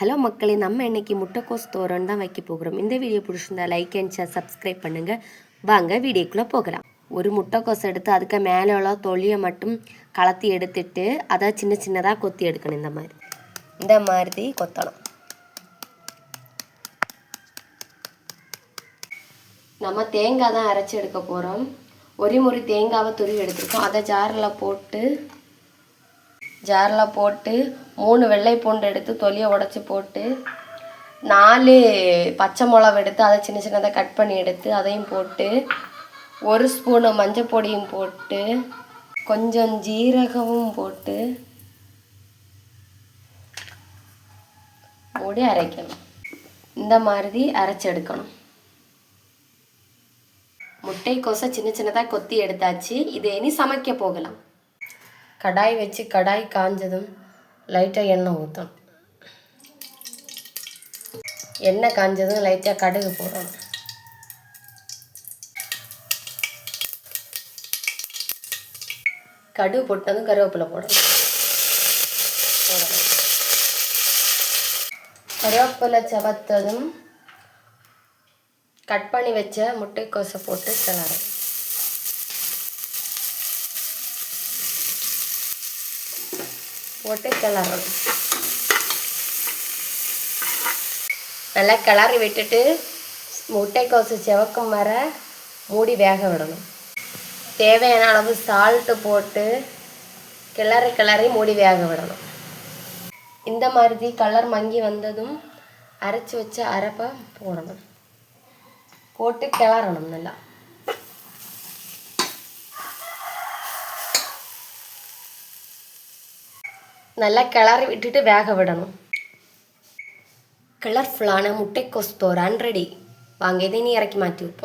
Hello மக்களே நம்ம இன்னைக்கு முட்டைக்கோஸ் தோரன் தான் வைக்க போகிறோம். இந்த வீடியோ பிடிச்சிருந்தா லைக் அண்ட் ஷேர் சப்ஸ்கிரைப் பண்ணுங்கள் வாங்க வீடியோக்குள்ளே போகலாம். ஒரு முட்டைக்கோஸ் எடுத்து அதுக்கு மேலே உள்ள தொலியை மட்டும் கலத்தி எடுத்துட்டு அதை சின்ன சின்னதாக கொத்தி எடுக்கணும். இந்த மாதிரி. இந்த மாதிரி கொத்தணும். நம்ம தேங்காய் தான் அரைச்சி எடுக்க போகிறோம் ஒரு முறை தேங்காவை துருவி எடுத்துருக்கோம். அதை ஜாரில் போட்டு ஜாரில் போட்டு மூணு வெள்ளை பூண்டு எடுத்து தொலியை உடச்சி போட்டு நாலு பச்சை மிளகா எடுத்து அதை சின்ன சின்னதாக கட் பண்ணி எடுத்து அதையும் போட்டு ஒரு ஸ்பூனு மஞ்சள் பொடியும் போட்டு கொஞ்சம் ஜீரகமும் போட்டு மூடி அரைக்கணும். இந்த மாதிரி அரைச்சி எடுக்கணும். முட்டைக்கோசை சின்ன சின்னதாக கொத்தி எடுத்தாச்சு. இதை இனி சமைக்க போகலாம். கடாய் வச்சு கடாய் காஞ்சதும் லைட்டாக எண்ணெய் ஊற்றணும் எண்ணெய் காஞ்சதும் லைட்டாக கடுகு போடணும். கடுகு போட்டதும் கருவேப்பிலை போடணும். போடணும். கருவேப்பிலை சவத்ததும் கட் பண்ணி வச்ச முட்டைக்கோசை போட்டு கிளறணும். போட்டு கிளறணும். நல்லா கிளறி விட்டுட்டு முட்டைக்கோசு செவக்கம் வர மூடி வேக விடணும். தேவையான அளவு சால்ட்டு போட்டு கிளறி கிளறி மூடி வேக விடணும். இந்த மாதிரி கலர் மங்கி வந்ததும் அரைச்சி வச்ச அரைப்பை போடணும். போட்டு கிளறணும் நல்லா. நல்லா கிளறி விட்டுட்டு வேக விடணும் கலர்ஃபுல்லான முட்டைக்கோஸ் தோரான் ரெடி வாங்க இதை நீ இறக்கி மாற்றி வைப்போம்